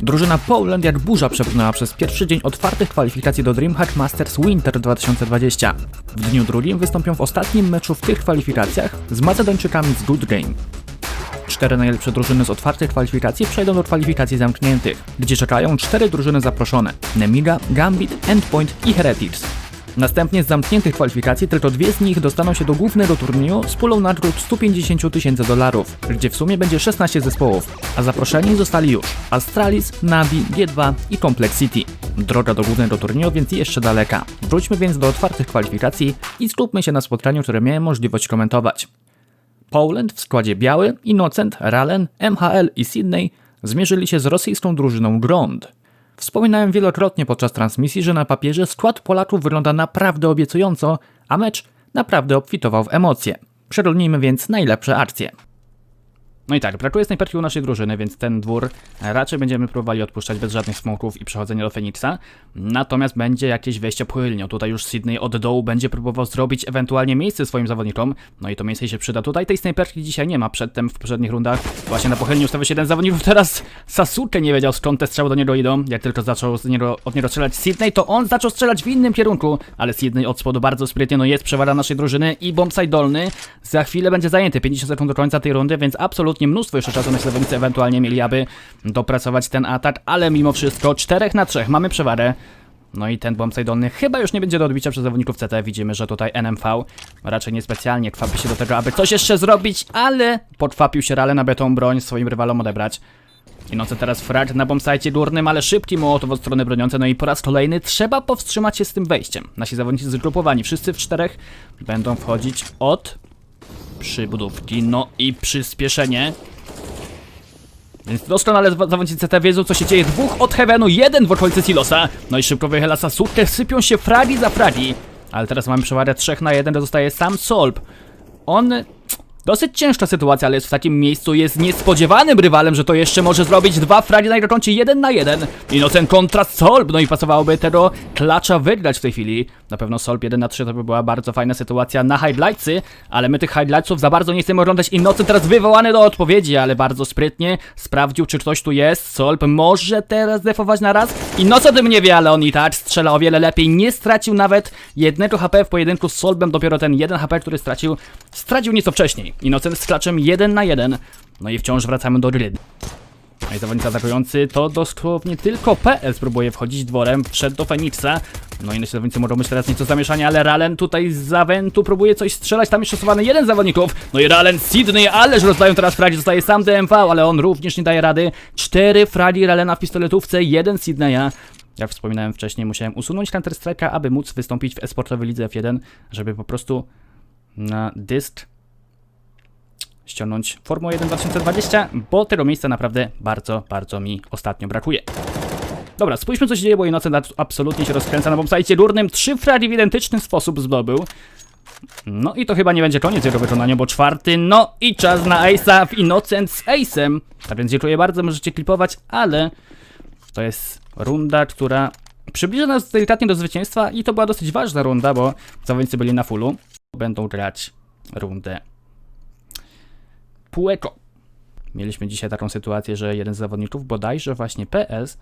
Drużyna Poland jak burza przepłynęła przez pierwszy dzień otwartych kwalifikacji do DreamHack Masters Winter 2020. W dniu drugim wystąpią w ostatnim meczu w tych kwalifikacjach z Macedończykami z Good Game. Cztery najlepsze drużyny z otwartych kwalifikacji przejdą do kwalifikacji zamkniętych, gdzie czekają cztery drużyny zaproszone: Nemiga, Gambit, Endpoint i Heretics. Następnie z zamkniętych kwalifikacji tylko dwie z nich dostaną się do głównego turnieju z pulą nagród 150 tysięcy dolarów, gdzie w sumie będzie 16 zespołów, a zaproszeni zostali już Astralis, Navi, G2 i Complexity. Droga do głównego turnieju więc jeszcze daleka. Wróćmy więc do otwartych kwalifikacji i skupmy się na spotkaniu, które miałem możliwość komentować. Poland w składzie biały, Innocent, Ralen, MHL i Sydney zmierzyli się z rosyjską drużyną Grond. Wspominałem wielokrotnie podczas transmisji, że na papierze skład Polaków wygląda naprawdę obiecująco, a mecz naprawdę obfitował w emocje. Przeronijmy więc najlepsze akcje. No i tak, brakuje snajperki u naszej drużyny, więc ten dwór raczej będziemy próbowali odpuszczać bez żadnych smoków i przechodzenia do Feniksa. Natomiast będzie jakieś wejście pochylnią. Tutaj już Sydney od dołu będzie próbował zrobić ewentualnie miejsce swoim zawodnikom. No i to miejsce się przyda. Tutaj tej snajperki dzisiaj nie ma. Przedtem w poprzednich rundach właśnie na pochylniu ustawił się jeden zawodników. Teraz Sasuke nie wiedział skąd te strzały do niego idą. Jak tylko zaczął niego, od niego strzelać Sydney, to on zaczął strzelać w innym kierunku. Ale Sydney od spodu bardzo sprytnie, no jest przewaga naszej drużyny i bombsite dolny za chwilę będzie zajęty. 50 sekund do końca tej rundy, więc absolutnie mnóstwo jeszcze czasu zawodnicy ewentualnie mieli, aby dopracować ten atak, ale mimo wszystko 4 na 3 mamy przewarę. No i ten bombsite dolny chyba już nie będzie do odbicia przez zawodników CT. Widzimy, że tutaj NMV raczej niespecjalnie kwapi się do tego, aby coś jeszcze zrobić, ale podkwapił się Rale, aby tą broń swoim rywalom odebrać. I co teraz frag na bombsite górnym, ale szybki mołotow od strony broniące. No i po raz kolejny trzeba powstrzymać się z tym wejściem. Nasi zawodnicy zgrupowani, wszyscy w czterech będą wchodzić od przybudówki. No i przyspieszenie. Więc doskonale zaw- zawodnicy CT wiedzą co się dzieje. Dwóch od Heavenu, jeden w okolicy Silosa. No i szybko wychyla Sasuke, sypią się fragi za fragi. Ale teraz mamy przewagę 3 na 1, to zostaje sam Solp. On... Dosyć ciężka sytuacja, ale jest w takim miejscu, jest niespodziewanym rywalem, że to jeszcze może zrobić dwa fragi na jego koncie 1 na 1. I no ten kontrast Solp, no i pasowałoby tego klacza wygrać w tej chwili. Na pewno Solp 1 na 3 to by była bardzo fajna sytuacja na highlightsy, ale my tych highlightsów za bardzo nie chcemy oglądać. I nocy teraz wywołany do odpowiedzi, ale bardzo sprytnie sprawdził, czy ktoś tu jest. Solp może teraz defować na raz. I no co tym nie wie, ale on i tak strzela o wiele lepiej. Nie stracił nawet jednego HP w pojedynku z Solbem. Dopiero ten jeden HP, który stracił, stracił nieco wcześniej. Innocent z klaczem 1 na 1. No i wciąż wracamy do gry. No i zawodnik atakujący to dosłownie tylko PS próbuje wchodzić dworem, wszedł do Feniksa. No i nasi zawodnicy mogą być teraz nieco zamieszani, ale Ralen tutaj z Zawentu próbuje coś strzelać, tam jeszcze stosowany jeden z zawodników. No i Ralen Sydney, ależ rozdają teraz fragi, zostaje sam DMV, ale on również nie daje rady. Cztery fragi Ralena w pistoletówce, jeden Sydneya. Jak wspominałem wcześniej, musiałem usunąć Counter Strike'a, aby móc wystąpić w esportowej lidze F1, żeby po prostu na dysk ściągnąć Formułę 1 2020, bo tego miejsca naprawdę bardzo, bardzo mi ostatnio brakuje. Dobra, spójrzmy co się dzieje, bo Innocent ab- absolutnie się rozkręca na bombsite górnym. Trzy fragi w identyczny sposób zdobył. No i to chyba nie będzie koniec jego wykonania, bo czwarty, no i czas na Ace'a w Innocent z Ace'em. Tak więc dziękuję bardzo, możecie klipować, ale to jest runda, która przybliża nas delikatnie do zwycięstwa i to była dosyć ważna runda, bo zawodnicy byli na fullu. Będą grać rundę Mieliśmy dzisiaj taką sytuację, że jeden z zawodników, bodajże właśnie PS,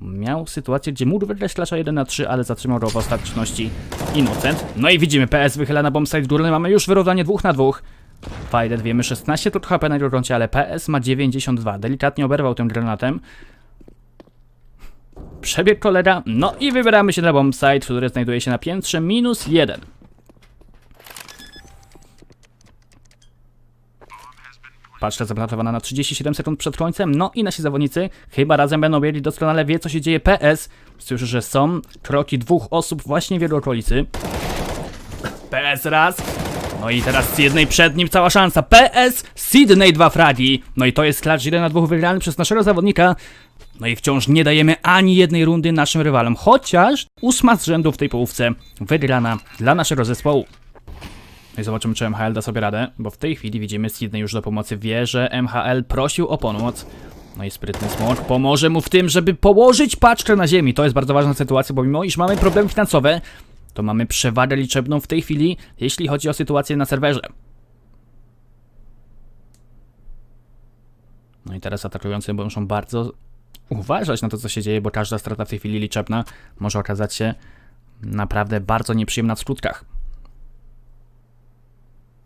miał sytuację, gdzie mógł wygrać klasza 1 na 3, ale zatrzymał go w ostateczności Innocent. No i widzimy, PS wychyla na bombsite górny, mamy już wyrównanie 2 na 2. Fajdet wiemy 16 to HP na jego koncie, ale PS ma 92. Delikatnie oberwał tym granatem. Przebieg kolega, no i wybieramy się na bombsite, który znajduje się na piętrze minus 1. Paczka zaplantowana na 37 sekund przed końcem, no i nasi zawodnicy chyba razem będą wiedzieć doskonale wie co się dzieje PS. Słyszę, że są kroki dwóch osób właśnie w jego okolicy. PS raz. No i teraz jednej przed nim cała szansa. PS, Sydney dwa fragi. No i to jest klacz 1 na 2 wygrany przez naszego zawodnika. No i wciąż nie dajemy ani jednej rundy naszym rywalom, chociaż ósma z rzędu w tej połówce wygrana dla naszego zespołu. No i zobaczymy, czy MHL da sobie radę, bo w tej chwili widzimy Sydney już do pomocy wie, że MHL prosił o pomoc. No i sprytny smok pomoże mu w tym, żeby położyć paczkę na ziemi. To jest bardzo ważna sytuacja, bo mimo iż mamy problemy finansowe, to mamy przewagę liczebną w tej chwili, jeśli chodzi o sytuację na serwerze. No i teraz atakujący muszą bardzo uważać na to, co się dzieje, bo każda strata w tej chwili liczebna może okazać się naprawdę bardzo nieprzyjemna w skutkach.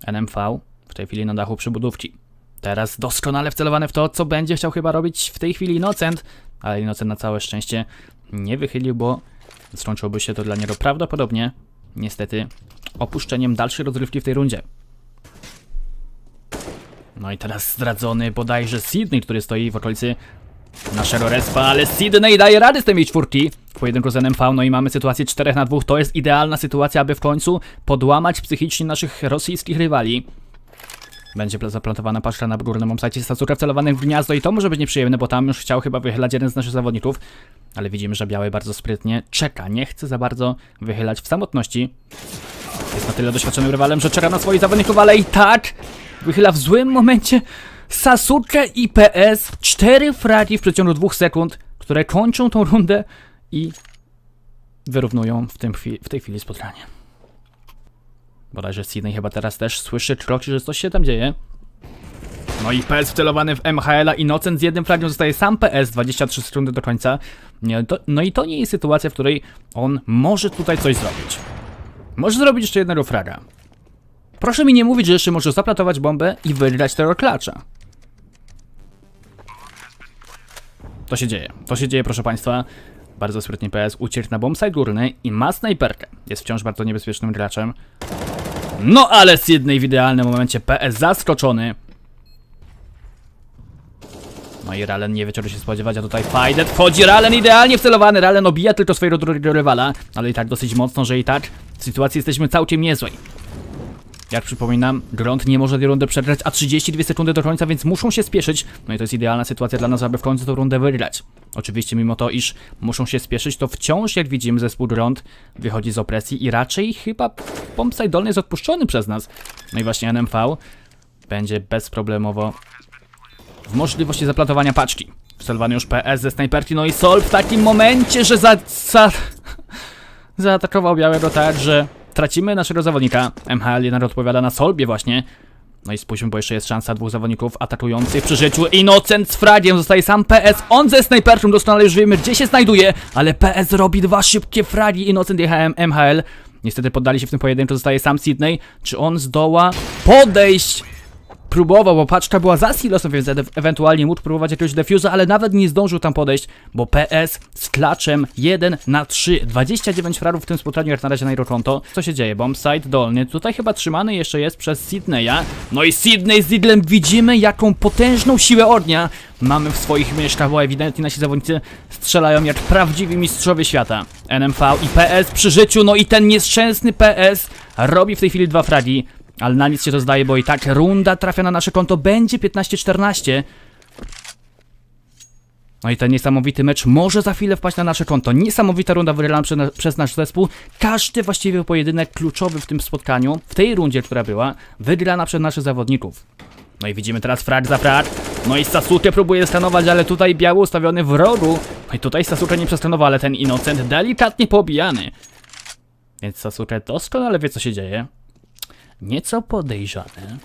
NMV w tej chwili na dachu przybudówki. Teraz doskonale wcelowane w to, co będzie chciał chyba robić w tej chwili Innocent, ale Innocent na całe szczęście nie wychylił, bo skończyłoby się to dla niego prawdopodobnie, niestety, opuszczeniem dalszej rozgrywki w tej rundzie. No i teraz zdradzony bodajże Sydney, który stoi w okolicy naszego respa, ale Sydney daje radę z tej czwórki. W pojedynku z NMV, no i mamy sytuację 4 na 2, to jest idealna sytuacja, aby w końcu podłamać psychicznie naszych rosyjskich rywali. Będzie pla- zaplantowana paszka na górnym omsajcie Sasuke wcelowany w gniazdo i to może być nieprzyjemne, bo tam już chciał chyba wychylać jeden z naszych zawodników, ale widzimy, że Biały bardzo sprytnie czeka, nie chce za bardzo wychylać w samotności. Jest na tyle doświadczonym rywalem, że czeka na swoich zawodników, ale i tak wychyla w złym momencie Sasuke i PS. Cztery fragi w przeciągu dwóch sekund, które kończą tą rundę i wyrównują w, tym chwi- w tej chwili spotkanie. Bodajże Sydney chyba teraz też słyszy kroki, że coś się tam dzieje. No i PS wcelowany w MHL-a, Innocent z jednym fragiem zostaje sam PS, 23 sekundy do końca. To, no i to nie jest sytuacja, w której on może tutaj coś zrobić. Może zrobić jeszcze jednego fraga. Proszę mi nie mówić, że jeszcze może zaplatować bombę i wygrać tego klacza. To się dzieje. To się dzieje, proszę Państwa. Bardzo sprytnie PS uciekł na bombsite górny i ma snajperkę. Jest wciąż bardzo niebezpiecznym graczem. No ale z jednej w idealnym momencie PS zaskoczony. No i Ralen nie wie się spodziewać, a tutaj Fajdet wchodzi, Ralen idealnie wcelowany, Ralen obija tylko swojego drugiego rywala, ale i tak dosyć mocno, że i tak w sytuacji jesteśmy całkiem niezłej. Jak przypominam, Grunt nie może tej rundy przegrać, a 32 sekundy do końca, więc muszą się spieszyć. No i to jest idealna sytuacja dla nas, aby w końcu tę rundę wygrać. Oczywiście mimo to, iż muszą się spieszyć, to wciąż, jak widzimy, zespół Grunt wychodzi z opresji i raczej chyba bombsite dolny jest odpuszczony przez nas. No i właśnie NMV będzie bezproblemowo w możliwości zaplantowania paczki. Wcelowany już PS ze snajperki, no i Sol w takim momencie, że za... za zaatakował białego tak, że tracimy naszego zawodnika. MHL jednak odpowiada na Solbie właśnie. No i spójrzmy, bo jeszcze jest szansa dwóch zawodników atakujących przy życiu. Innocent z fragiem zostaje sam PS. On ze snajperką doskonale już wiemy, gdzie się znajduje, ale PS robi dwa szybkie fragi. Innocent i MHL. Niestety poddali się w tym pojedynku, zostaje sam Sydney. Czy on zdoła podejść? Próbował, bo paczka była za silosem, więc ewentualnie mógł próbować jakiegoś defuza, ale nawet nie zdążył tam podejść, bo PS z klaczem 1 na 3, 29 fragów w tym spotkaniu jak na razie na jego konto. Co się dzieje? Bombsite dolny, tutaj chyba trzymany jeszcze jest przez Sydneya. No i Sydney z Idlem widzimy jaką potężną siłę ognia mamy w swoich myszkach, bo ewidentnie nasi zawodnicy strzelają jak prawdziwi mistrzowie świata. NMV i PS przy życiu, no i ten nieszczęsny PS robi w tej chwili dwa fragi. Ale na nic się to zdaje, bo i tak runda trafia na nasze konto będzie 15-14. No i ten niesamowity mecz może za chwilę wpaść na nasze konto. Niesamowita runda wygrana prze, przez nasz zespół. Każdy właściwie pojedynek kluczowy w tym spotkaniu, w tej rundzie, która była, wygrana przez naszych zawodników. No i widzimy teraz frag za frag. No i Sasuke próbuje stanować, ale tutaj biały ustawiony w rogu. No i tutaj Sasuke nie przestanował, ale ten Innocent delikatnie pobijany. Więc Sasuke doskonale wie co się dzieje nieco podejrzane.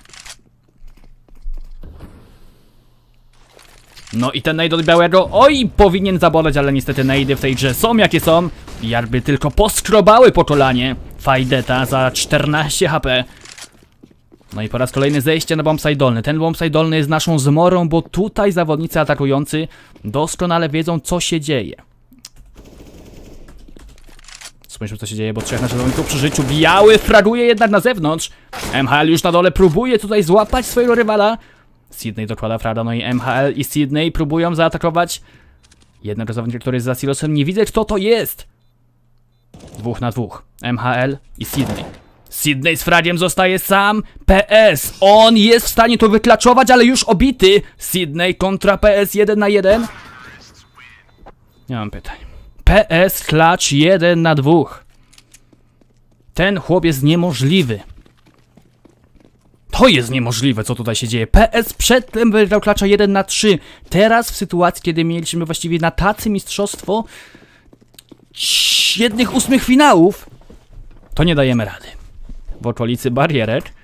No i ten nade od białego, oj, powinien zaboleć, ale niestety nade w tej grze są jakie są. I jakby tylko poskrobały po kolanie Fajdeta za 14 HP. No i po raz kolejny zejście na bombsite dolny. Ten bombsite dolny jest naszą zmorą, bo tutaj zawodnicy atakujący doskonale wiedzą co się dzieje. Spójrzmy co się dzieje, bo trzech naszych zawodników przy życiu. Biały fraguje jednak na zewnątrz. MHL już na dole próbuje tutaj złapać swojego rywala. Sydney dokłada frada, no i MHL i Sydney próbują zaatakować jednego zawodnika, który jest za silosem. Nie widzę kto to jest. Dwóch na dwóch. MHL i Sydney. Sydney z fragiem zostaje sam. PS. On jest w stanie to wyklaczować, ale już obity. Sydney kontra PS 1 na 1. Nie mam pytań. PS klacz 1 na 2. Ten chłop jest niemożliwy. To jest niemożliwe, co tutaj się dzieje. PS przedtem wygrał klacza 1 na 3. Teraz w sytuacji, kiedy mieliśmy właściwie na tacy mistrzostwo jednych ósmych finałów, to nie dajemy rady. W okolicy barierek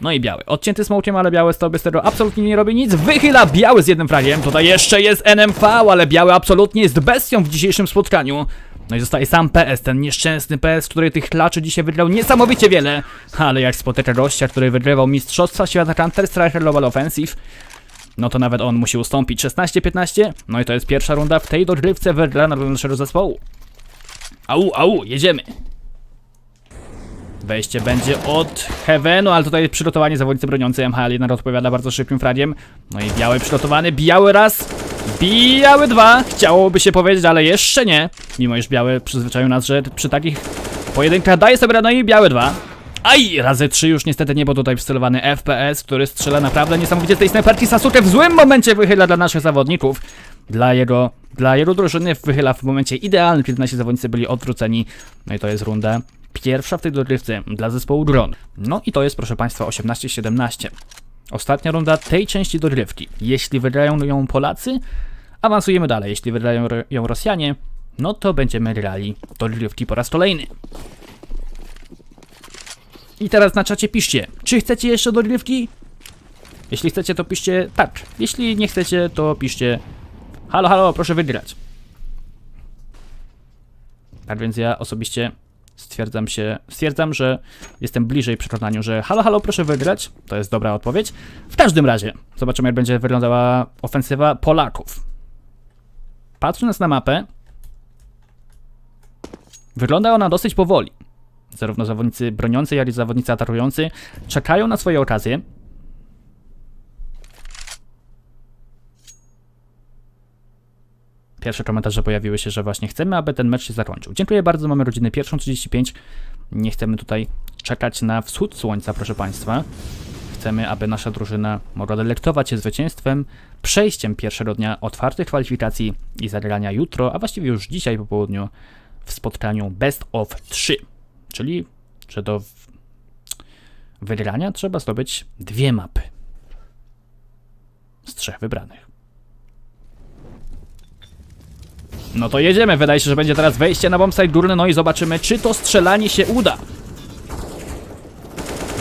No i biały. Odcięty smokiem, ale sobie z tego absolutnie nie robi nic. Wychyla biały z jednym fragiem. Tutaj jeszcze jest NMV, ale biały absolutnie jest bestią w dzisiejszym spotkaniu. No i zostaje sam PS, ten nieszczęsny PS, który tych klaczy dzisiaj wygrał niesamowicie wiele. Ale jak spotyka gościa, który wygrywał Mistrzostwa Świata Counter-Strike Global Offensive, no to nawet on musi ustąpić 16-15. No i to jest pierwsza runda w tej dogrywce wygrana dla naszego zespołu. Au, au, jedziemy. Wejście będzie od Heavenu, ale tutaj przygotowanie zawodnicy broniący MHL jednak odpowiada bardzo szybkim fragiem. No i biały przygotowany, biały raz, biały dwa, chciałoby się powiedzieć, ale jeszcze nie. Mimo iż biały przyzwyczaił nas, że przy takich pojedynkach daje sobie radę, no i biały dwa. Aj, razy trzy już niestety nie, bo tutaj wcelowany FPS, który strzela naprawdę niesamowicie z tej snajperki. Sasuke w złym momencie wychyla dla naszych zawodników. Dla jego, dla jego drużyny wychyla w momencie idealnym, kiedy nasi zawodnicy byli odwróceni. No i to jest runda pierwsza w tej dogrywce dla zespołu Dron. No i to jest, proszę Państwa, 18-17. Ostatnia runda tej części dogrywki. Jeśli wygrają ją Polacy, awansujemy dalej. Jeśli wygrają ją Rosjanie, no to będziemy grali dogrywki po raz kolejny. I teraz na czacie piszcie, czy chcecie jeszcze dogrywki? Jeśli chcecie, to piszcie tak. Jeśli nie chcecie, to piszcie halo, halo, proszę wygrać. Tak więc ja osobiście stwierdzam się, stwierdzam, że jestem bliżej przekonaniu, że halo, halo, proszę wygrać. To jest dobra odpowiedź. W każdym razie, zobaczymy jak będzie wyglądała ofensywa Polaków. Patrząc na mapę, wygląda ona dosyć powoli. Zarówno zawodnicy broniący, jak i zawodnicy atakujący czekają na swoje okazje. Pierwsze komentarze pojawiły się, że właśnie chcemy, aby ten mecz się zakończył. Dziękuję bardzo, mamy rodzinę pierwszą 35. Nie chcemy tutaj czekać na wschód słońca, proszę Państwa. Chcemy, aby nasza drużyna mogła delektować się zwycięstwem, przejściem pierwszego dnia otwartych kwalifikacji i zagrania jutro, a właściwie już dzisiaj po południu w spotkaniu Best of 3. Czyli, że do wygrania trzeba zdobyć dwie mapy z trzech wybranych. No to jedziemy, wydaje się, że będzie teraz wejście na bombsite górny, no i zobaczymy, czy to strzelanie się uda.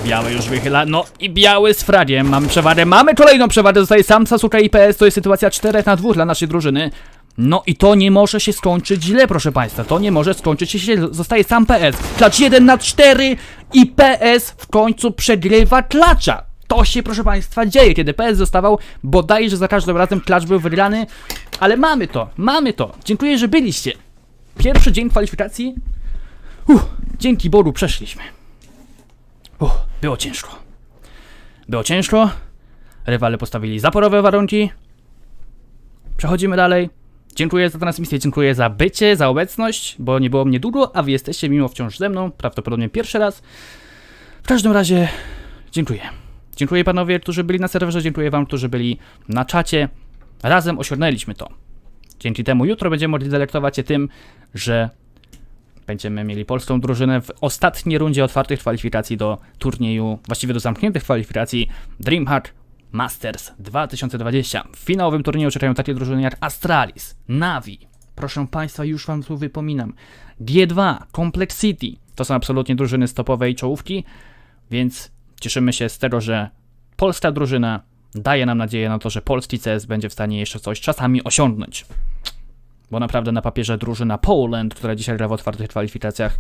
Biały już wychyla, no i biały z fragiem, mamy przewagę, mamy kolejną przewagę, zostaje sam Sasuke i PS, to jest sytuacja 4 na 2 dla naszej drużyny. No i to nie może się skończyć źle, proszę państwa, to nie może skończyć się źle, zostaje sam PS. Klacz 1 na 4 i PS w końcu przegrywa klacza. To się, proszę państwa, dzieje, kiedy PS zostawał, bodajże za każdym razem klacz był wygrany, ale mamy to, mamy to. Dziękuję, że byliście. Pierwszy dzień kwalifikacji. Uff, dzięki Bogu przeszliśmy. Uff, było ciężko. Było ciężko. Rywale postawili zaporowe warunki. Przechodzimy dalej. Dziękuję za transmisję, dziękuję za bycie, za obecność, bo nie było mnie długo, a wy jesteście mimo wciąż ze mną, prawdopodobnie pierwszy raz. W każdym razie, dziękuję. Dziękuję panowie, którzy byli na serwerze, dziękuję wam, którzy byli na czacie. Razem osiągnęliśmy to. Dzięki temu jutro będziemy mogli delektować się tym, że będziemy mieli polską drużynę w ostatniej rundzie otwartych kwalifikacji do turnieju, właściwie do zamkniętych kwalifikacji DreamHack Masters 2020. W finałowym turnieju czekają takie drużyny jak Astralis, Navi. Proszę Państwa, już Wam tu wypominam. G2, Complex City. To są absolutnie drużyny stopowej czołówki, więc cieszymy się z tego, że polska drużyna daje nam nadzieję na to, że polski CS będzie w stanie jeszcze coś czasami osiągnąć. Bo naprawdę na papierze drużyna Poland, która dzisiaj gra w otwartych kwalifikacjach,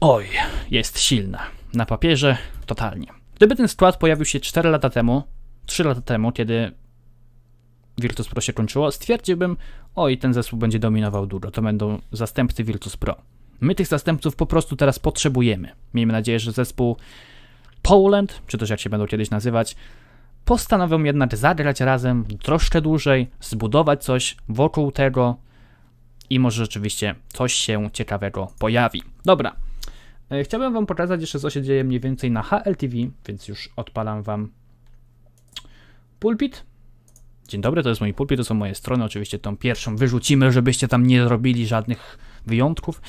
oj, jest silna. Na papierze totalnie. Gdyby ten skład pojawił się 4 lata temu, 3 lata temu, kiedy Virtus Pro się kończyło, stwierdziłbym, oj, ten zespół będzie dominował długo, to będą zastępcy Virtus Pro. My tych zastępców po prostu teraz potrzebujemy. Miejmy nadzieję, że zespół Poland, czy też jak się będą kiedyś nazywać, postanowią jednak zagrać razem troszkę dłużej, zbudować coś wokół tego i może rzeczywiście coś się ciekawego pojawi. Dobra. E, Chciałbym Wam pokazać jeszcze, co się dzieje mniej więcej na HLTV, więc już odpalam Wam pulpit. Dzień dobry, to jest mój pulpit, to są moje strony. Oczywiście tą pierwszą wyrzucimy, żebyście tam nie zrobili żadnych wyjątków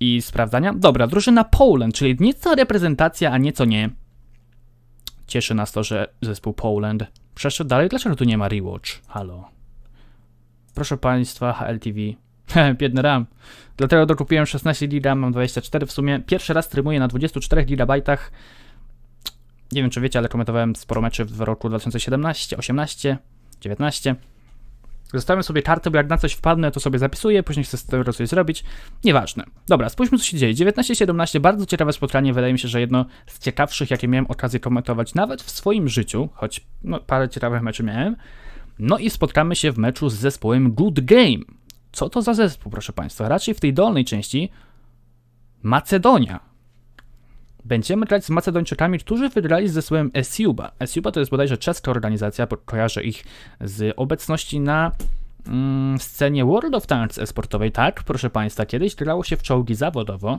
i sprawdzania. Dobra, drużyna Poland, czyli nieco reprezentacja, a nieco nie. Cieszy nas to, że zespół Poland przeszedł dalej. Dlaczego tu nie ma rewatch? Halo. Proszę Państwa, HLTV. Biedny RAM. Dlatego dokupiłem 16 GB, mam 24 w sumie. Pierwszy raz streamuję na 24 GB. Nie wiem, czy wiecie, ale komentowałem sporo meczy w roku 2017, 18, 19. Zostawiam sobie kartę, bo jak na coś wpadnę, to sobie zapisuję, później chcę z tego coś zrobić. Nieważne. Dobra, spójrzmy, co się dzieje. 19-17, bardzo ciekawe spotkanie. Wydaje mi się, że jedno z ciekawszych, jakie miałem okazję komentować nawet w swoim życiu, choć no, parę ciekawych meczy miałem. No i spotkamy się w meczu z zespołem Good Game. Co to za zespół, proszę Państwa? Raczej w tej dolnej części Macedonia. Będziemy grać z Macedończykami, którzy wygrali z zespołem Esiuba. Esiuba to jest bodajże czeska organizacja, bo kojarzę ich z obecności na mm, scenie World of Tanks esportowej. Tak, proszę Państwa, kiedyś grało się w czołgi zawodowo.